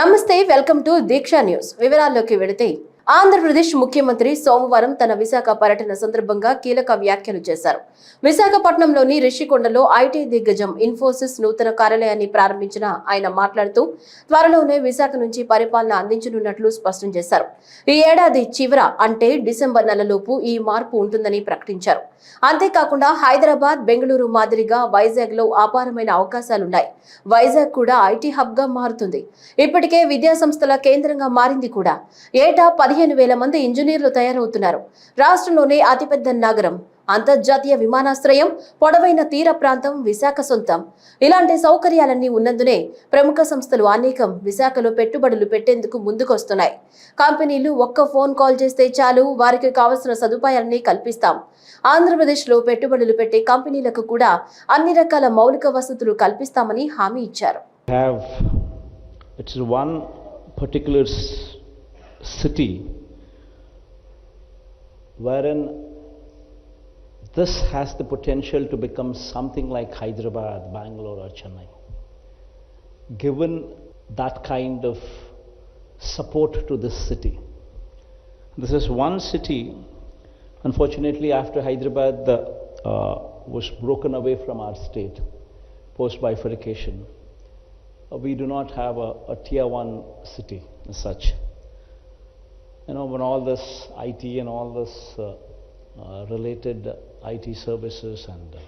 నమస్తే welcome to Deeksha news. వివరాల్లోకి వెళితే ఆంధ్రప్రదేశ్ ముఖ్యమంత్రి సోమవారం తన విశాఖ పర్యటన సందర్భంగా కీలక వ్యాఖ్యలు చేశారు. విశాఖపట్నంలోని రిషికొండలో ఐటీ దిగ్గజం ఇన్ఫోసిస్ నూతన కార్యాలయాన్ని ప్రారంభించిన ఆయన మాట్లాడుతూ త్వరలోనే విశాఖ నుంచి పరిపాలన అందించనున్నట్లు స్పష్టం చేశారు. ఈ ఏడాది చివర అంటే డిసెంబర్ నెలలోపు ఈ మార్పు ఉంటుందని ప్రకటించారు. అంతేకాకుండా హైదరాబాద్ బెంగళూరు మాదిరిగా వైజాగ్లో అపారమైన అవకాశాలున్నాయి. వైజాగ్ కూడా ఐటీ హబ్గా మారుతుంది. ఇప్పటికే విద్యా సంస్థల కేంద్రంగా మారింది కూడా. ఏటా పదిహేను వేల మంది ఇంజనీర్లు తయారవుతున్నారు. రాష్ట్రంలోనే అతిపెద్ద నగరం. అంతర్జాతీయ విమానాశ్రయం పొడవైన తీర ప్రాంతం విశాఖ సొంతం. ఇలాంటి సౌకర్యాలన్నీ ఉన్నందునే ప్రముఖ సంస్థలు అనేకం విశాఖలో పెట్టుబడులు పెట్టేందుకు ముందుకొస్తున్నాయి. కంపెనీలు ఒక్క ఫోన్ కాల్ చేస్తే చాలు వారికి కావలసిన సదుపాయాలన్నీ కల్పిస్తాం. ఆంధ్రప్రదేశ్లో పెట్టుబడులు పెట్టే కంపెనీలకు కూడా అన్ని రకాల మౌలిక వసతులు కల్పిస్తామని హామీ ఇచ్చారు. It's one particular city wherein this has the potential to become something like Hyderabad, Bangalore, or Chennai. Given that kind of support to this city. This is one city, unfortunately, after Hyderabad the, uh, was broken away from our state post bifurcation. Uh, we do not have a, a tier one city as such. You know, when all this IT and all this uh, uh, related IT services and uh,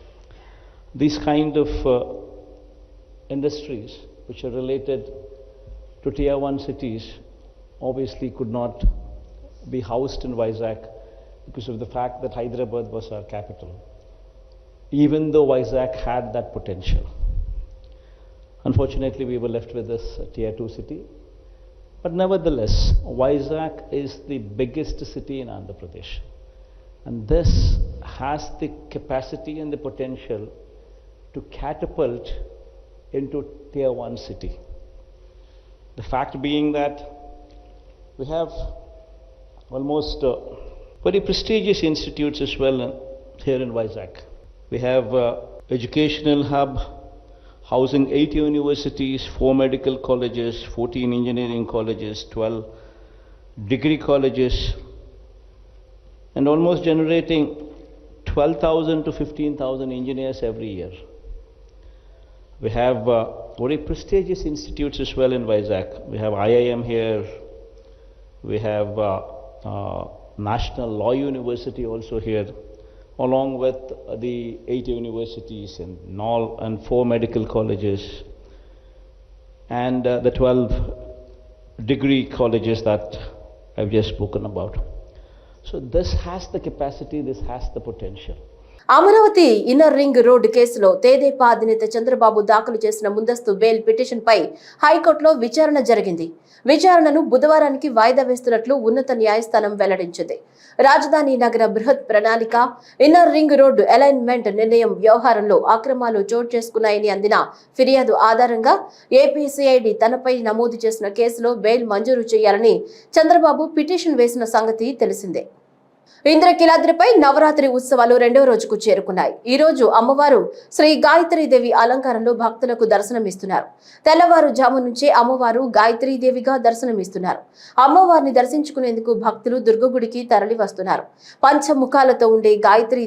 these kind of uh, industries which are related to tier one cities obviously could not be housed in Vizag because of the fact that Hyderabad was our capital, even though Vizag had that potential. Unfortunately, we were left with this tier 2 city. But nevertheless, Vizag is the biggest city in Andhra Pradesh. And this has the capacity and the potential to catapult into tier 1 city. The fact being that we have almost uh, very prestigious institutes as well uh, here in Vizag. We have uh, educational hub housing 8 universities, 4 medical colleges, 14 engineering colleges, 12 degree colleges, and almost generating 12,000 to 15,000 engineers every year. We have uh, very prestigious institutes as well in Vizag. We have IIM here, we have uh, uh, National Law University also here, along with the eight universities and, all, and four medical colleges, and uh, the 12 degree colleges that I've just spoken about. So this has the capacity, this has the potential. Amaravati inner ring road కేసులో తేదేపా అధినేత చంద్రబాబు దాఖలు చేసిన ముందస్తు bail petition పై హైకోర్టులో విచారణ జరిగింది. విచారణను బుధవారానికి వాయిదా వేస్తున్నట్లు ఉన్నత న్యాయస్థానం వెల్లడించింది. రాజధాని నగర బృహత్ ప్రణాళిక ఇన్నర్ రింగ్ రోడ్డు అలైన్మెంట్ నిర్ణయం వ్యవహారంలో అక్రమాలు చోటు చేసుకున్నాయని అందిన ఫిర్యాదు ఆధారంగా ఏపీసీఐడి తనపై నమోదు చేసిన కేసులో బెయిల్ మంజూరు చేయాలని చంద్రబాబు పిటిషన్ వేసిన సంగతి తెలిసిందే. ఇంద్రకీలాద్రిపై నవరాత్రి ఉత్సవాలు రెండవ రోజుకు చేరుకున్నాయి. ఈ రోజు అమ్మవారు శ్రీ దేవి అలంకారంలో భక్తులకు దర్శనమిస్తున్నారు. తెల్లవారుజాము నుంచే అమ్మవారు దేవిగా దర్శనమిస్తున్నారు. అమ్మవారిని దర్శించుకునేందుకు భక్తులు దుర్గగుడికి తరలి వస్తున్నారు పంచముఖాలతో ఉండే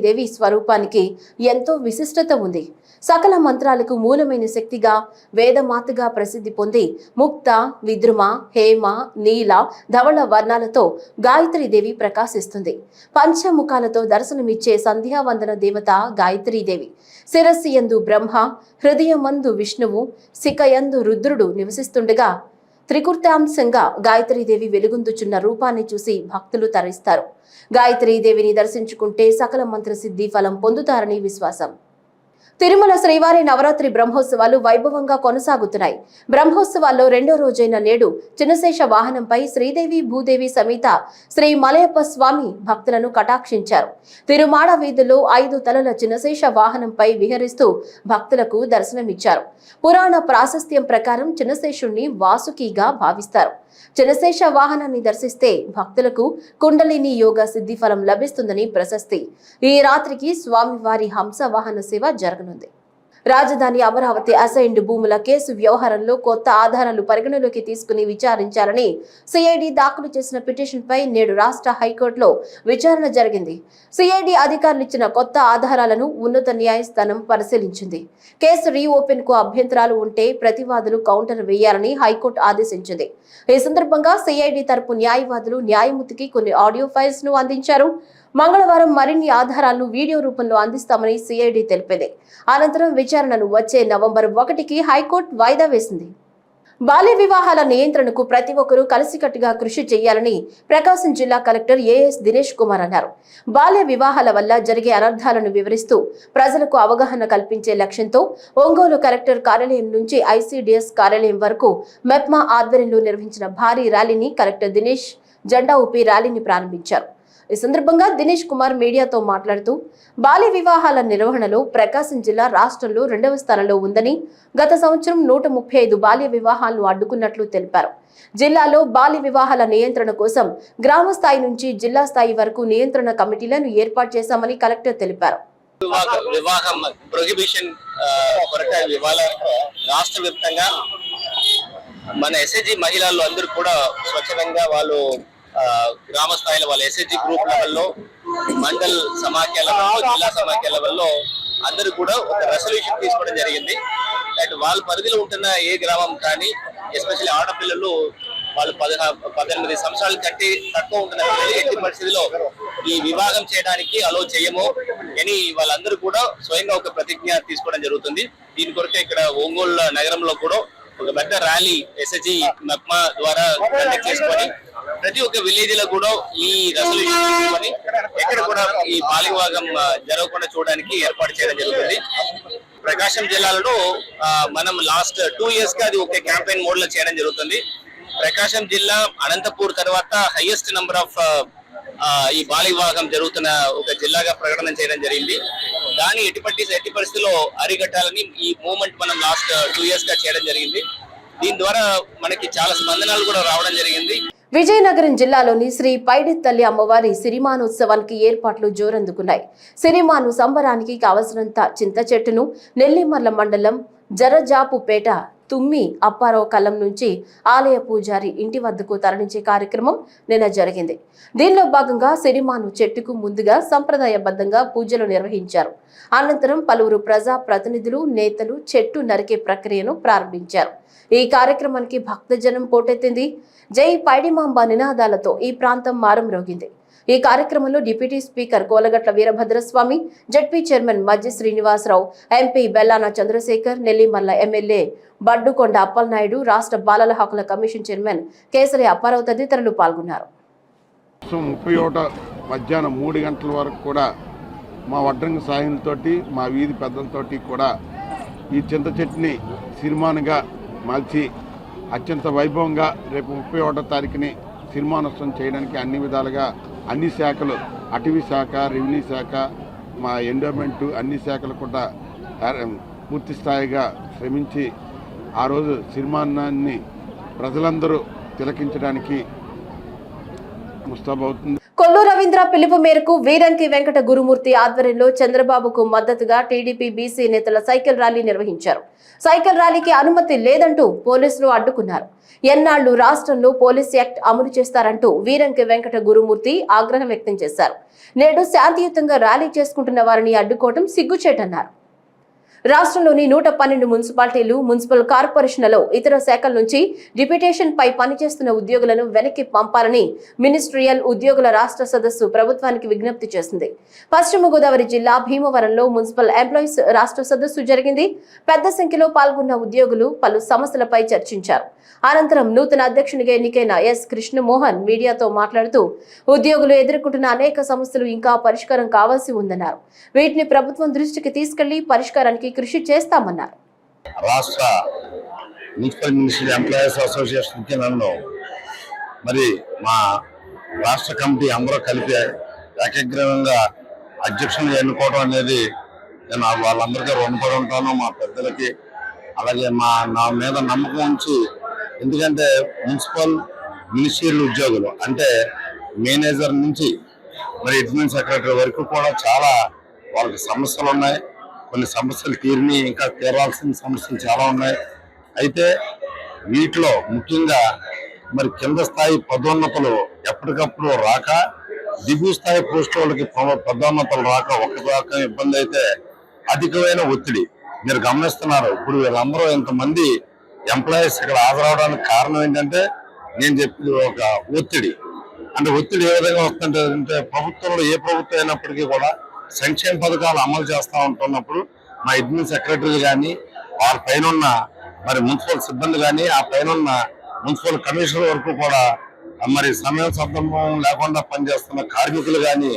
దేవి స్వరూపానికి ఎంతో విశిష్టత ఉంది. సకల మంత్రాలకు మూలమైన శక్తిగా వేదమాతగా ప్రసిద్ధి పొంది ముక్త విద్రుమ హేమ నీల ధవళ వర్ణాలతో దేవి ప్రకాశిస్తుంది. పంచముఖాలతో దర్శనమిచ్చే సంధ్యావందన దేవత గాయత్రీదేవి. శిరస్సు యందు బ్రహ్మ హృదయమందు విష్ణువు శిఖయందు రుద్రుడు నివసిస్తుండగా త్రికృతాంశంగా గాయత్రీదేవి వెలుగొందుచున్న రూపాన్ని చూసి భక్తులు తరిస్తారు గాయత్రీదేవిని దర్శించుకుంటే సకల మంత్ర సిద్ధి ఫలం పొందుతారని విశ్వాసం. తిరుమల శ్రీవారి నవరాత్రి బ్రహ్మోత్సవాలు వైభవంగా కొనసాగుతున్నాయి. బ్రహ్మోత్సవాల్లో రెండో రోజైన నేడు చిన్నశేష వాహనంపై శ్రీదేవి భూదేవి సమేత శ్రీ మలయప్ప స్వామి భక్తులను కటాక్షించారు. తిరుమాడ వీధుల్లో ఐదు తలల చిన్నశేష వాహనంపై విహరిస్తూ భక్తులకు దర్శనమిచ్చారు. పురాణ ప్రాశస్త్యం ప్రకారం చిన్నశేషుణ్ణి వాసుకిగా భావిస్తారు. జనశేష వాహనాన్ని దర్శిస్తే భక్తులకు కుండలిని యోగ సిద్ధిఫలం లభిస్తుందని ప్రశస్తి. ఈ రాత్రికి స్వామివారి హంస వాహన సేవ జరగనుంది. రాజధాని అమరావతి అసైన్డ్ భూముల కేసు వ్యవహారంలో కొత్త ఆధారాలు పరిగణలోకి తీసుకుని విచారించాలని సిఐడి దాఖలు చేసిన పిటిషన్పై నేడు రాష్ట్ర హైకోర్టులో విచారణ జరిగింది. సిఐడి అధికారులు ఇచ్చిన కొత్త ఆధారాలను ఉన్నత న్యాయస్థానం పరిశీలించింది. కేసు రీఓపెన్కు అభ్యంతరాలు ఉంటే ప్రతివాదులు కౌంటర్ వేయాలని హైకోర్టు ఆదేశించింది. ఈ సందర్భంగా సిఐడి తరపు న్యాయవాదులు న్యాయమూర్తికి కొన్ని ఆడియో ఫైల్స్ను అందించారు. మంగళవారం మరిన్ని ఆధారాలను వీడియో రూపంలో అందిస్తామని సిఐడి తెలిపింది. అనంతరం విచారణను వచ్చే నవంబర్ ఒకటికి హైకోర్టు వాయిదా వేసింది. బాల్య వివాహాల నియంత్రణకు ప్రతి ఒక్కరూ కలిసికట్టుగా కృషి చేయాలని ప్రకాశం జిల్లా కలెక్టర్ ఏఎస్ దినేష్ కుమార్ అన్నారు. బాల్య వివాహాల వల్ల జరిగే అనర్థాలను వివరిస్తూ ప్రజలకు అవగాహన కల్పించే లక్ష్యంతో ఒంగోలు కలెక్టర్ కార్యాలయం నుంచి ఐసీడీఎస్ కార్యాలయం వరకు మెప్మా ఆధ్వర్యంలో నిర్వహించిన భారీ ర్యాలీని కలెక్టర్ దినేష్ జెండా ఊపి ర్యాలీని ప్రారంభించారు. ఈ సందర్భంగా దినేష్ కుమార్ మీడియాతో మాట్లాడుతూ బాల్య వివాహాల నిర్వహణలో ప్రకాశం జిల్లా రాష్ట్రంలో రెండవ స్థానంలో ఉందని గత సంవత్సరం నూట ముప్పై ఐదు బాల్య వివాహాలను అడ్డుకున్నట్లు తెలిపారు. జిల్లాలో బాల్య వివాహాల నియంత్రణ కోసం గ్రామ స్థాయి నుంచి జిల్లా స్థాయి వరకు నియంత్రణ కమిటీలను ఏర్పాటు చేశామని కలెక్టర్ తెలిపారు. వివాహం ప్రొహిబిషన్ కొరక ఇవాళ రాష్ట్ర వ్యాప్తంగా మన ఎస్హెచ్జి మహిళలు అందరూ కూడా స్వచ్ఛందంగా వాళ్ళు గ్రామ స్థాయిలో వాళ్ళ ఎస్హెచ్జి గ్రూప్ లెవెల్లో మండల్ సమాఖ్య లెవెల్లో జిల్లా సమాఖ్య లెవెల్లో అందరూ కూడా ఒక రెసల్యూషన్ తీసుకోవడం జరిగింది. అండ్ వాళ్ళ పరిధిలో ఉంటున్న ఏ గ్రామం కానీ ఎస్పెషల్లీ ఆడపిల్లలు వాళ్ళు పదహా పద్దెనిమిది సంవత్సరాలు కంటే తక్కువ ఉంటున్న పిల్లలు ఎట్టి పరిస్థితిలో ఈ వివాహం చేయడానికి అలో చేయము. అని వాళ్ళందరూ కూడా స్వయంగా ఒక ప్రతిజ్ఞ తీసుకోవడం జరుగుతుంది. దీని కొరకే ఇక్కడ ఒంగోలు నగరంలో కూడా ఒక పెద్ద ర్యాలీ ఎస్ఎస్జి మెప్మా ద్వారా కండక్ట్ చేసుకొని ప్రతి ఒక్క విలేజ్లో కూడా ఈ రెసల్యూషన్ తీసుకొని ఎక్కడ కూడా ఈ బాల్య వివాహం జరగకుండా చూడడానికి ఏర్పాటు చేయడం జరుగుతుంది. ప్రకాశం జిల్లాలో మనం లాస్ట్ టూ ఇయర్స్గా అది ఒక క్యాంపెయిన్ మోడ్లో చేయడం జరుగుతుంది. ప్రకాశం జిల్లా అనంతపూర్ తర్వాత హైయెస్ట్ నెంబర్ ఆఫ్ ఈ బాల్య వివాహం జరుగుతున్న ఒక జిల్లాగా ప్రకటన చేయడం జరిగింది. దాన్ని ఎటువంటి ఎట్టి పరిస్థితుల్లో అరికట్టాలని ఈ మూవ్మెంట్ మనం లాస్ట్ టూ ఇయర్స్గా చేయడం జరిగింది. దీని ద్వారా మనకి చాలా స్పందనలు కూడా రావడం జరిగింది. విజయనగరం జిల్లాలోని శ్రీ పైడి తల్లి అమ్మవారి సిరిమానోత్సవానికి ఏర్పాట్లు జోరందుకున్నాయి. సిరిమాను సంబరానికి కావలసినంత చింత చెట్టును నెల్లిమర్ల మండలం జరజాపుపేట తుమ్మి అప్పారావు కలం నుంచి ఆలయ పూజారి ఇంటి వద్దకు తరలించే కార్యక్రమం నిన్న జరిగింది. దీనిలో భాగంగా సిరిమాను చెట్టుకు ముందుగా సంప్రదాయబద్ధంగా పూజలు నిర్వహించారు. అనంతరం పలువురు ప్రజా ప్రతినిధులు నేతలు చెట్టు నరికే ప్రక్రియను ప్రారంభించారు. ఈ కార్యక్రమానికి భక్తజనం పోటెత్తింది. జై పైడిమాంబ నినాదాలతో ఈ ప్రాంతం మారుమ్రోగింది. ఈ కార్యక్రమంలో deputy speaker Kolagatla Veerabhadraswamy ZP chairman Majji Srinivasarao MP Bellana Chandrasekhar Nellimarla MLA Baddukonda Appalanaidu రాష్ట్ర బాలల హక్కుల కమిషన్ చైర్మన్ కేసరి అప్పారావు తదితరులు పాల్గొన్నారు. సో ముప్పై ఒకటో మధ్యాహ్నం మూడు గంటల వరకు కూడా మా వడ్రంగ సాయంతోటి మా వీధి పెద్దలతోటి కూడా ఈ చింత చెట్టుని సిరిమానుగా మలిచి అత్యంత వైభవంగా రేపు ముప్పై ఒకటో తారీఖుని సిరిమానోత్సవం చేయడానికి అన్ని విధాలుగా అన్ని శాఖలు అటవీ శాఖ రెవెన్యూ శాఖ మా ఎండోమెంట్ అన్ని శాఖలు కూడా పూర్తిస్థాయిగా పూర్తి స్థాయిగా శ్రమించి ఆ రోజు సిరిమానాన్ని ప్రజలందరూ తిలకించడానికి ముస్తాబవుతుంది. రవీంద్ర పిలుపు మేరకు వీరంకి వెంకట గురుమూర్తి ఆధ్వర్యంలో చంద్రబాబుకు మద్దతుగా టీడీపీ బీసీ నేతల సైకిల్ ర్యాలీ నిర్వహించారు. సైకిల్ ర్యాలీకి అనుమతి లేదంటూ పోలీసులు అడ్డుకున్నారు. ఎన్నాళ్ళు రాష్ట్రంలో పోలీస్ యాక్ట్ అమలు చేస్తారంటూ వీరంకి వెంకట గురుమూర్తి ఆగ్రహం వ్యక్తం చేశారు. నేడు శాంతియుతంగా ర్యాలీ చేసుకుంటున్న వారిని అడ్డుకోవడం సిగ్గుచేటన్నారు. రాష్ట్రంలోని నూట పన్నెండు మున్సిపాలిటీలు మున్సిపల్ కార్పొరేషన్లలో ఇతర శాఖల నుంచి డిప్యుటేషన్ పై పనిచేస్తున్న ఉద్యోగులను వెనక్కి పంపాలని మినిస్ట్రియల్ ఉద్యోగుల రాష్ట్ర సదస్సు ప్రభుత్వానికి విజ్ఞప్తి చేసింది. పశ్చిమ గోదావరి జిల్లా భీమవరంలో మున్సిపల్ ఎంప్లాయీస్ రాష్ట్ర సదస్సు జరిగింది. పెద్ద సంఖ్యలో పాల్గొన్న ఉద్యోగులు పలు సమస్యలపై చర్చించారు. అనంతరం నూతన అధ్యక్షునిగా ఎన్నికైన ఎస్ కృష్ణమోహన్ మీడియాతో మాట్లాడుతూ ఉద్యోగులు ఎదుర్కొంటున్న అనేక సమస్యలు ఇంకా పరిష్కారం కావాల్సి ఉందన్నారు. వీటిని ప్రభుత్వం దృష్టికి తీసుకెళ్ళి పరిష్కారానికి కృషి చేస్తామన్నారు. రాష్ట్ర మున్సిపల్ మినిస్ట్రీ ఎంప్లాయీస్ అసోసియేషన్ నన్ను మరి మా రాష్ట్ర కమిటీ అందరూ కలిపి ఏకగ్రీవంగా అధ్యక్షులు ఎన్నుకోవడం అనేది నేను వాళ్ళందరికీ రుణపడి ఉంటాను మా పెద్దలకి. అలాగే మా నా మీద నమ్మకం ఉంచి ఎందుకంటే మున్సిపల్ మినిస్ట్రీల ఉద్యోగులు అంటే మేనేజర్ నుంచి మరి అడ్మిన్ సెక్రటరీ వరకు కూడా చాలా వాళ్ళకి సమస్యలు ఉన్నాయి కొన్ని సమస్యలు తీరిని ఇంకా తీరాల్సిన సమస్యలు చాలా ఉన్నాయి. అయితే వీటిలో ముఖ్యంగా మరి కింద స్థాయి పదోన్నతులు ఎప్పటికప్పుడు రాక దిగువ స్థాయి పోస్టు వాళ్ళకి ప- పదోన్నతులు రాక ఒక రకం ఇబ్బంది అయితే అధికమైన ఒత్తిడి. మీరు గమనిస్తున్నారు ఇప్పుడు వీళ్ళందరూ ఇంతమంది ఎంప్లాయీస్ ఇక్కడ హాజరవడానికి కారణం ఏంటంటే నేను చెప్పింది ఒక ఒత్తిడి. అంటే ఒత్తిడి ఏ విధంగా వస్తుంటే ప్రభుత్వంలో ఏ ప్రభుత్వం అయినప్పటికీ కూడా సంక్షేమ పథకాలు అమలు చేస్తూ ఉంటున్నప్పుడు మా అడ్మిన్ సెక్రటరీలు కానీ వారి పైన ఉన్న మరి మున్సిపల్ సిబ్బంది కానీ ఆ పైన ఉన్న మున్సిపల్ కమిషనర్ వరకు కూడా మరి సమయం సందర్భం లేకుండా పనిచేస్తున్న కార్మికులు కానీ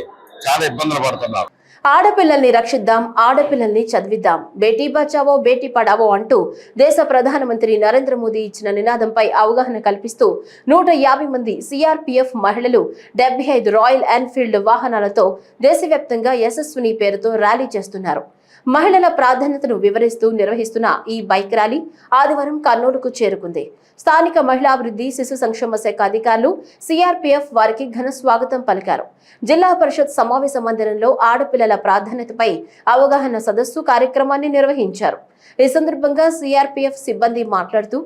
చాలా ఇబ్బందులు పడుతున్నారు. ఆడపిల్లల్ని రక్షిద్దాం ఆడపిల్లల్ని చదివిద్దాం. బేటీ బచావో బేటీ పడావో అంటూ దేశ ప్రధానమంత్రి నరేంద్ర మోదీ ఇచ్చిన నినాదంపై అవగాహన కల్పిస్తూ నూట యాభై మంది సిఆర్పిఎఫ్ మహిళలు డెబ్బై ఐదు రాయల్ ఎన్ఫీల్డ్ వాహనాలతో దేశవ్యాప్తంగా యశస్విని పేరుతో ర్యాలీ చేస్తున్నారు. మహిళల ప్రాధాన్యతను వివరిస్తూ నిర్వహిస్తున్న ఈ బైక్ ర్యాలీ ఆదివారం కర్నూలుకు చేరుకుంది. స్థానిక మహిళాభివృద్ధి శిశు సంక్షేమ శాఖ అధికారులు సిఆర్పిఎఫ్ వారికి ఘన స్వాగతం పలికారు. జిల్లా పరిషత్ సమావేశ మందిరంలో ఆడపిల్లల ప్రాధాన్యతపై అవగాహన సదస్సు కార్యక్రమాన్ని నిర్వహించారు. ఈ సందర్భంగా సిఆర్పిఎఫ్ సిబ్బంది మాట్లాడుతూ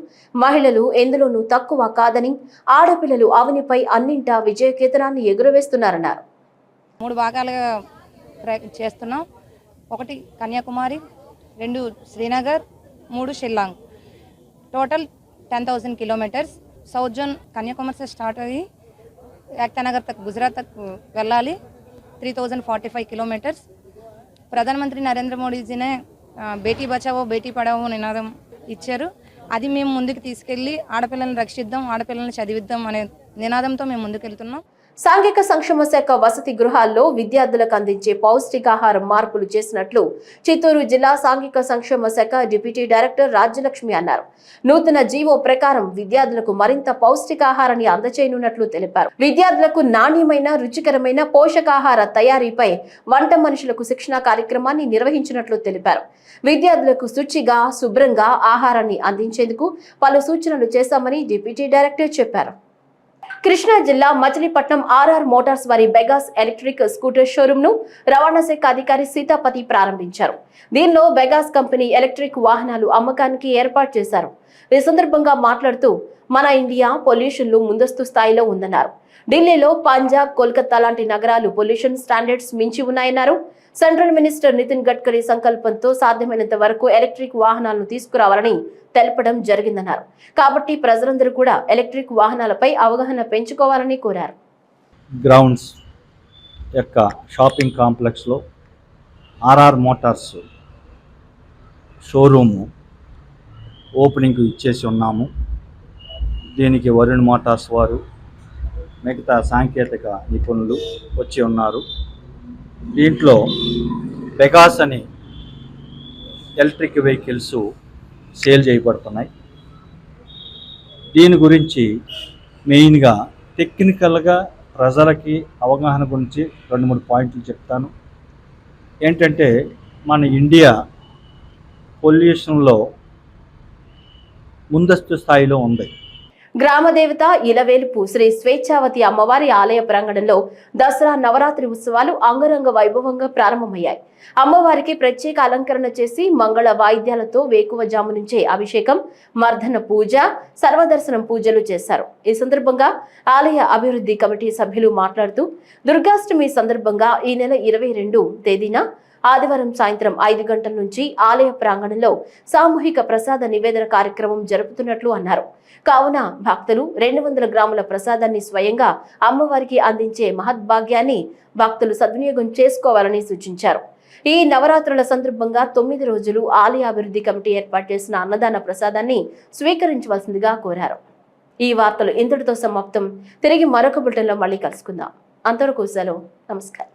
మహిళలు ఎందులోనూ తక్కువ కాదని ఆడపిల్లలు అవనిపై అన్నింటా విజయకేతనాన్ని ఎగురవేస్తున్నారన్నారు. మూడు భాగాలుగా చేస్తున్నాం. ఒకటి కన్యాకుమారి రెండు శ్రీనగర్ మూడు Shillong. Total ten thousand kilometres. South zone Kanyakumari start అయ్యి ఏక్తానగర్ తక్ గుజరాత్ తక్ వెళ్ళాలి. Three thousand forty five kilometres. ప్రధానమంత్రి నరేంద్ర మోడీజీనే బేటీ బచావో బేటీ పడావో నినాదం ఇచ్చారు. అది మేము ముందుకు తీసుకెళ్ళి ఆడపిల్లల్ని రక్షిద్దాం ఆడపిల్లల్ని చదివిద్దాం అనే నినాదంతో మేము ముందుకెళ్తున్నాం. సాంఘిక సంక్షేమ శాఖ వసతి గృహాల్లో విద్యార్థులకు అందించే పౌష్టికాహారం మార్పులు చేసినట్లు చిత్తూరు జిల్లా సాంఘిక సంక్షేమ శాఖ డిప్యూటీ డైరెక్టర్ రాజ్యలక్ష్మి అన్నారు. నూతన జీవో ప్రకారం విద్యార్థులకు మరింత పౌష్టికాహారాన్ని అందచేయనున్నట్లు తెలిపారు. విద్యార్థులకు నాణ్యమైన రుచికరమైన పోషకాహార తయారీపై వంట మనుషులకు శిక్షణ కార్యక్రమాన్ని నిర్వహించినట్లు తెలిపారు. విద్యార్థులకు శుచిగా శుభ్రంగా ఆహారాన్ని అందించేందుకు పలు సూచనలు చేశామని డిప్యూటీ డైరెక్టర్ చెప్పారు. కృష్ణా జిల్లా మచిలీపట్నం ఆర్ఆర్ మోటార్స్ వారి బెగాస్ ఎలక్ట్రిక్ స్కూటర్ షోరూమ్ను రవాణా శాఖ అధికారి సీతాపతి ప్రారంభించారు. దీనిలో బెగాస్ కంపెనీ ఎలక్ట్రిక్ వాహనాలు అమ్మకానికి ఏర్పాటు చేశారు. ఈ సందర్భంగా మాట్లాడుతూ మన ఇండియా పొల్యూషన్లో ముందస్తు స్థాయిలో ఉందన్నారు. ఢిల్లీలో పంజాబ్ కోల్కతా లాంటి నగరాలు పొల్యూషన్ స్టాండర్డ్స్ మించి ఉన్నాయన్నారు. సెంట్రల్ మినిస్టర్ నితిన్ గడ్కరీ సంకల్పంతో సాధ్యమైనంత వరకు ఎలక్ట్రిక్ వాహనాలను తీసుకురావాలని తెలపడం జరిగిందన్నారు. కాబట్టి ప్రజలందరూ కూడా ఎలక్ట్రిక్ వాహనాలపై అవగాహన పెంచుకోవాలని కోరారు. గ్రౌండ్స్ యొక్క షాపింగ్ కాంప్లెక్స్లో ఆర్ఆర్ మోటార్స్ షోరూము ఓపెనింగ్ ఇచ్చేసి ఉన్నాము. దీనికి వరుణ్ మోటార్స్ వారు మిగతా సాంకేతిక నిపుణులు వచ్చి ఉన్నారు. దీంట్లో బెగాస్ అని ఎలక్ట్రిక్ వెహికల్స్ సేల్ చేయబడుతున్నాయి. దీని గురించి మెయిన్గా టెక్నికల్గా ప్రజలకి అవగాహన గురించి రెండు మూడు పాయింట్లు చెప్తాను. ఏంటంటే మన ఇండియా పొల్యూషన్లో ముందస్తు స్థాయిలో ఉంది. గ్రామదేవత ఇలవేలుపు శ్రీ స్వేచ్ఛావతి అమ్మవారి ఆలయ ప్రాంగణంలో దసరా నవరాత్రి ఉత్సవాలు అంగరంగ వైభవంగా ప్రారంభమయ్యాయి. అమ్మవారికి ప్రత్యేక అలంకరణ చేసి మంగళ వాయిద్యాలతో వేకువజాము నుంచే అభిషేకం మర్దన పూజ సర్వదర్శనం పూజలు చేశారు. ఈ సందర్భంగా ఆలయ అభివృద్ధి కమిటీ సభ్యులు మాట్లాడుతూ దుర్గాష్టమి సందర్భంగా ఈ నెల ఇరవై రెండు తేదీన ఆదివారం సాయంత్రం ఐదు గంటల నుంచి ఆలయ ప్రాంగణంలో సామూహిక ప్రసాద నివేదన కార్యక్రమం జరుపుతున్నట్లు అన్నారు. కావున భక్తులు రెండు వందల గ్రాముల ప్రసాదాన్ని స్వయంగా అమ్మవారికి అందించే మహద్భాగ్యాన్ని భక్తులు సద్వినియోగం చేసుకోవాలని సూచించారు. ఈ నవరాత్రుల సందర్భంగా తొమ్మిది రోజులు ఆలయ అభివృద్ధి కమిటీ ఏర్పాటు చేసిన అన్నదాన ప్రసాదాన్ని స్వీకరించవలసిందిగా కోరారు. ఈ వార్తలు ఇంతటితో సమాప్తం. తిరిగి మరొక బులెటిన్లో మళ్ళీ కలుసుకుందాం. అంతవరకు సెలవు. నమస్కారం.